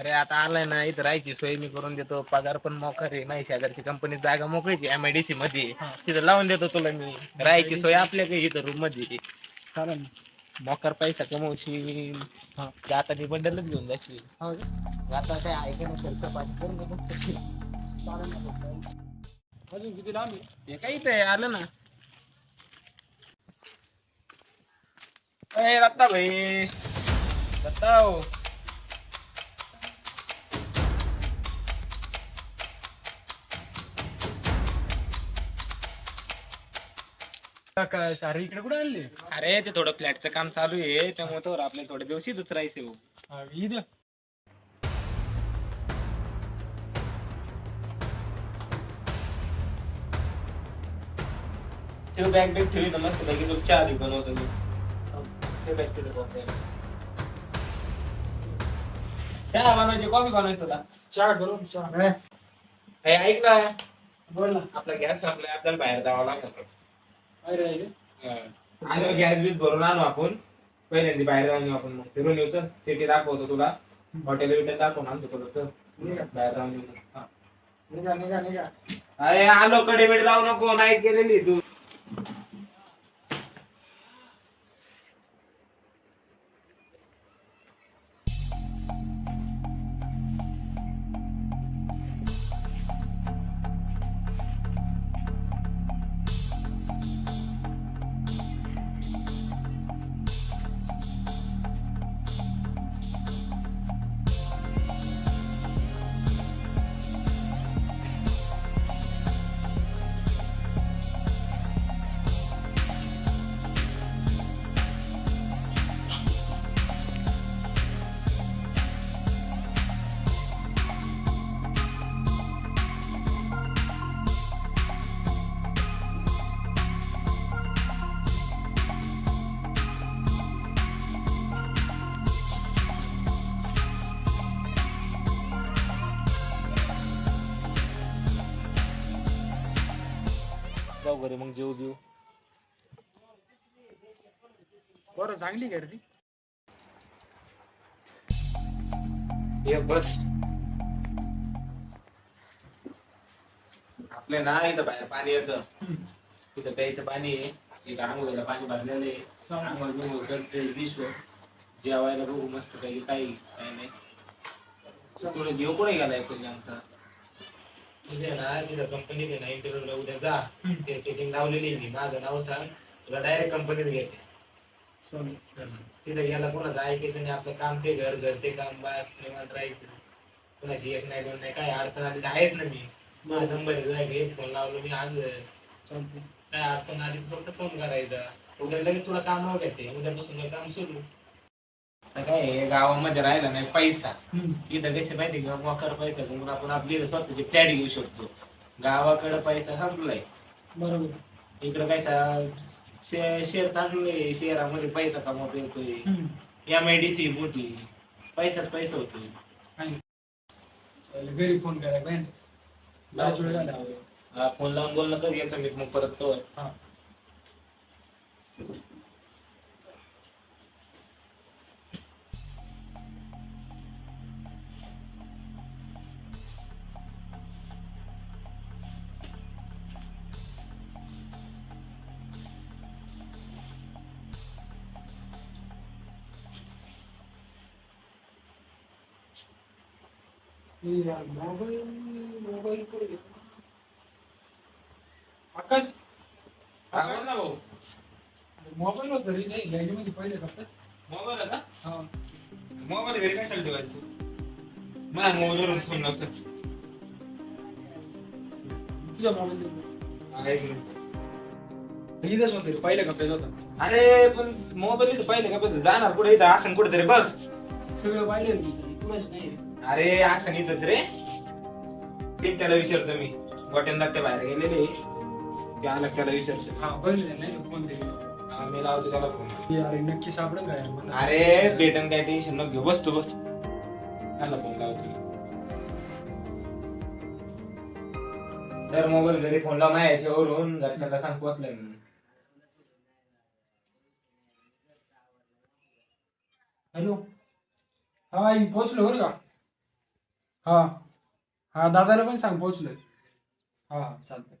अरे आता आलाय ना इथं राहायची सोय मी करून देतो. पगार पण मोकार आहे. माझ्या शेजारची कंपनीत जागा मोकळीची एम आय डी सी मध्ये. हा. तिथं लावून देतो तुला मी. राहायची सोय आपल्याकडे इथं रूममध्ये. चालेल मोकार पैसा कमवशील. हा. जातानी बंडलच घेऊन जाशील. हो? आता काय ऐकणं खर्च भाऊ. अजून किती लांब हे काय इथं आलं ना. अरे दत्ता भाई. दत्ता हो. सारे इकडे कुठे आणले? अरे ते थोडं फ्लॅटचं काम चालू आहे त्यामुळे तर आपले थोडे दिवस इथंच राहायचे हो. हा, ठेव बॅग बॅग ठेवी तर मस्त पैकी तुला चहा आधी बनवतो मी. ठेव बॅग ठेवली कॉफी चहा बनवायची कॉफी बनवायचं चहा हे ऐक ना. बोल ना. आपला गॅस संपलाय आपल्याला बाहेर जावं अरे अरे आणि गॅस बीस भरून आणू आपण. पहिल्यांदा बाहेर जाऊन येऊ आपण मग. फिरून येऊ चल. सिटी दाखवतो तुला. हॉटेल बिटेल दाखवून आणतो तुला चल. बाहेर जाऊन येऊ. हा. निघा निघा निघा. अरे आलो. कडे बिडे लावू नको. नाईट गेलेली. तू जाऊ घरी मग जेऊ देऊ बरं चांगली गर्दी ये बस. आपल्या ना इथं बाहेर पाणी येतं. तिथं प्यायचं पाणी आहे. इथं आंघोळीला पाणी भरलेलं आहे. आंघोळ बिंघोळ करते विश्व जेवायला बघू मस्त काही काही काही नाही. थोडं घेऊ कुठे गेलाय तुम्ही आमचा तुझ्या ना तिथं कंपनीत आहे ना इंटरव्ह्यूला उद्या जा. ते सेटिंग लावलेली आहे मी. माझं नाव सांग. तुला डायरेक्ट कंपनीत घेते. चालेल. तिथं याला कोणाचं ऐकायचं नाही. आपलं काम ते घर घर ते काम. बस निवांत राहायचं. कोणाची एक नाही दोन नाही काय अडचण आली तर आहेच ना मी. माझा नंबर आहे तुझ्या एक फोन लावलो मी आज. चालते काय अडचण आली तर फक्त फोन करायचा. उद्या लगेच तुला काम घेते उद्यापासून तुला काम सुरू. काय आहे, गावामध्ये राहिला नाही पैसा. इथं कसे माहिती का मोकर पैसा घेऊन आपण आपली स्वतःची फ्लॅट घेऊ शकतो. गावाकडे पैसा संपलाय. बरोबर. इकडं काय शे- शेअर चांगले शेअरामध्ये पैसा कमवता येतोय. एम आय डी सी मोठी पैसाच पैसा होतोय. चालेल, घरी फोन करा बहिण बऱ्याच वेळ झाला. हा, फोन लावून बोलणं कधी येतो मी मग परत तो. हा. मोबाईल मोबाईल कुठे गेला? आकाश मोबाईल होता रे नाही बॅगेमध्ये पहिले फक्त. मोबाईल हा. मोबाईल घरी कशाला ठेवायचं तू? माझ्या मोबाईलवरून फोन लावतो तुझा मोबाईल इथंच होते रे पहिल्या कप्प्यात होता? अरे पण मोबाईल इथं पाहिलं का? बघ जाणार कुठे? इथं असं कुठे तरी बघ. सगळं पाहिले नाही. अरे असं इथंच रे. ते त्याला विचारतो मी. गोट्यांदा त्या बाहेर गेलेले ते आला त्याला विचारतो हा नाही फोन ते हा, मी लावतो त्याला फोन. अरे नक्की सापडन काय? मला अरे भेटन काय टेन्शन नको घेऊ. बस तू बस. त्याला फोन लावतो तर मोबाईल घरी फोन लाव माझ्या याच्यावरून. घरच्यांना सांग पोचलंय म्हणून. हॅलो? हा आई पोहोचलो बरं का? हा. हा दादाला पण सांग पोहोचलोय. हा हा चालतंय.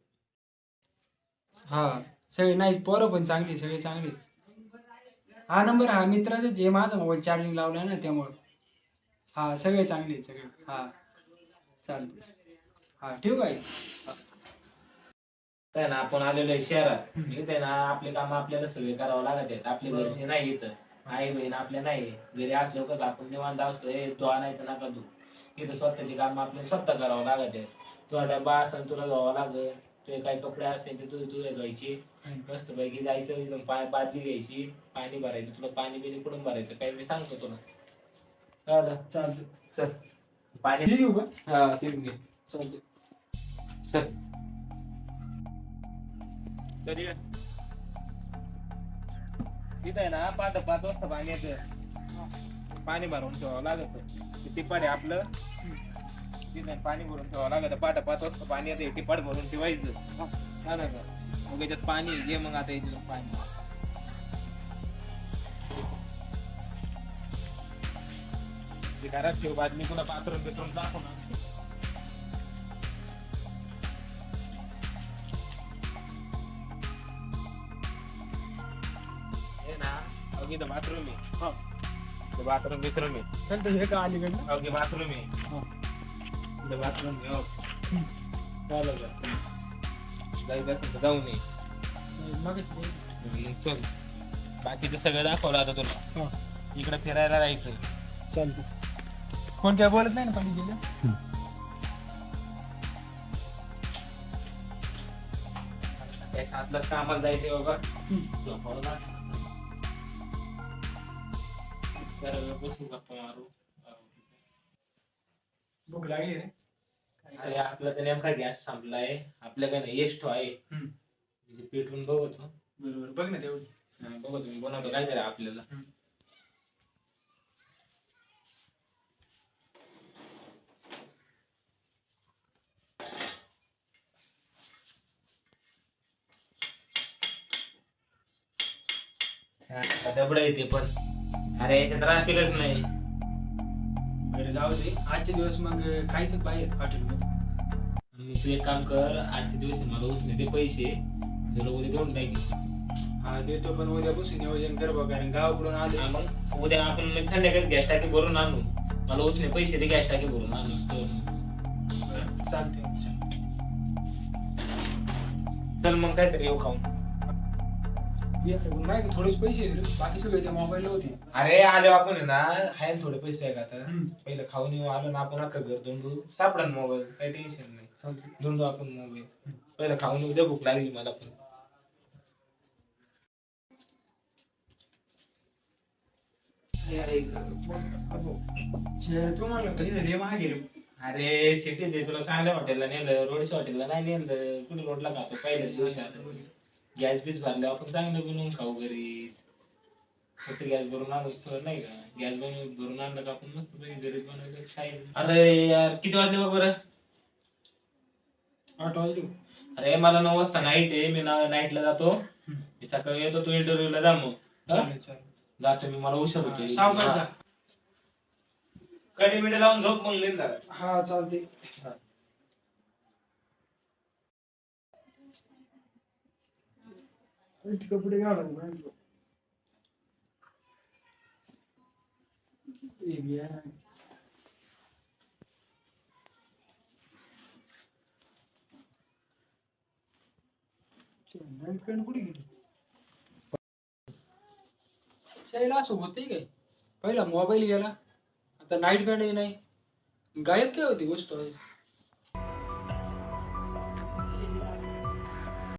हा सगळे नाही पोरं पण चांगली सगळे चांगले. हा नंबर हा मित्राचा जे माझा मोबाईल चार्जिंग लावला ना त्यामुळं. हा सगळे चांगले सगळे. हा चालतंय. हा ठेवू काय काय ना आपण आलेलो आहे शहरात. हम्म. इथे ना आपले काम आपल्याला सगळे करावं लागत आहेत. आपले बरोबर. घरचे नाही इथं. आई बहीण आपल्या नाही. घरी असलो कसं आपण निवांत असतो हे तो तर नका तू. इथं स्वतःची काम आपल्याला स्वतः करावं लागत. आहे तुला डबा असेल तुला धुवावं लागेल. तुझे काही कपडे असतील ते तुझे तुझे धुवायचे. मस्त पैकी जायचं एकदम पाय बादली घ्यायची पाणी भरायचं तुला पाणी बिणी कुठून भरायचं? काही मी सांगतो तुला. कळलं? चालतंय. चल. पाणी घेऊ का हा घे. चल. कधी तिथं आहे ना पाच पाच वाजता पाणी येतं पाणी भरून ठेवावं लागत. टिपाड आहे आपलं? तिथं आहे, पाणी भरून ठेवावं लागत. पाठ पाच वाजता पाणी येतं टिपाड भरून ठेवायचं. झालं का? मग याच्यात पाणी घे मग आता याच्यात पाणी. ते घरात ठेव बादमी पुन्हा बाथरूम बिथरूम दाखव ना हे ना अगदी बाथरूम आहे. बाथरूम बिथरूम आहे. हे का अलीकडनं. अगदी बाथरूम आहे. चालेल का? जायचं असेल तर जाऊ नये मग चल बाकीचं सगळं दाखवलं आता तुला इकडे फिरायला जायचं चालतंय कोण काय बोलत नाही ना पाणी गेलं काय सातलाच कामाला जायचं बाबा झोपावं लागतं. जरा वेळ बसू गप्पा मारू भूक लागली रे. अरे आपला तर नेमका गॅस संपलाय. आपल्याकडे एस्टो आहे. हम्म. म्हणजे पेटवून बघतो. बरोबर. बघ ना तेवढी. हा, बघतो मी. बनवतो काय तरी आपल्याला. डबड येते पण. अरे याच्यात राखीलच नाही. जाऊ दे. आजचे दिवस मग खायचं बाहेर हॉटेलमध्ये आणि तू एक काम कर आजच्या दिवशी मला उसने ते पैसे. तुला उद्या देऊन टाकी हा देतो पण उद्यापासून नियोजन कर बघ कारण गावाकडून आले हा, मग उद्या आपण म्हणजे संध्याकाळी गॅस टाकी भरून आणू. मला उसने पैसे दे गॅस टाकी भरून आणू. चालते चल मग काहीतरी येऊ खाऊन. नाही थोडेच पैसे रे. बाकी सगळे त्या मोबाईलला होते अरे आलो आपण आहे ना ना थोडे पैसे आहे का आता? हम्म. पहिलं खाऊन येऊ आलो ना आपण अख्खं घर दोंडू सापडा मोबाईल काही टेन्शन नाही. चालते आपण मोबाईल पहिलं खाऊन येऊ दे भूक लागली मला पण. तू म्हणलं कधी रे मागे रे. अरे सिटी तुला चांगल्या हॉटेलला नेलं रोडच्या हॉटेलला नाही नेलं. कुणी रोडला खातो पहिल्याच दिवशी आता. गॅस बीस भरले आपण चांगलं बनवून खाऊ घरी. फक्त गॅस भरून आणू तर नाही का? गॅस बनवून भरून आणलं का आपण मस्त पैकी घरीच बनवायचं खायचं. अरे यार किती वाजले बघ बरं? आठ वाजले. अरे मला नऊ वाजता नाईट आहे मी नाईटला जातो. मी सकाळी येतो तू इंटरव्ह्यूला जा मग. हा? चालेल चालेल. जातो मी मला उशीर होतो सावकाश जा कडे मिडे लावून झोप मग लिहिला हा चालते कपडे घाला कुठे गेली? शाळेला असं होतंय काय? पहिला मोबाईल गेला आता नाईट बँड नाही. गायब काय होती गोष्ट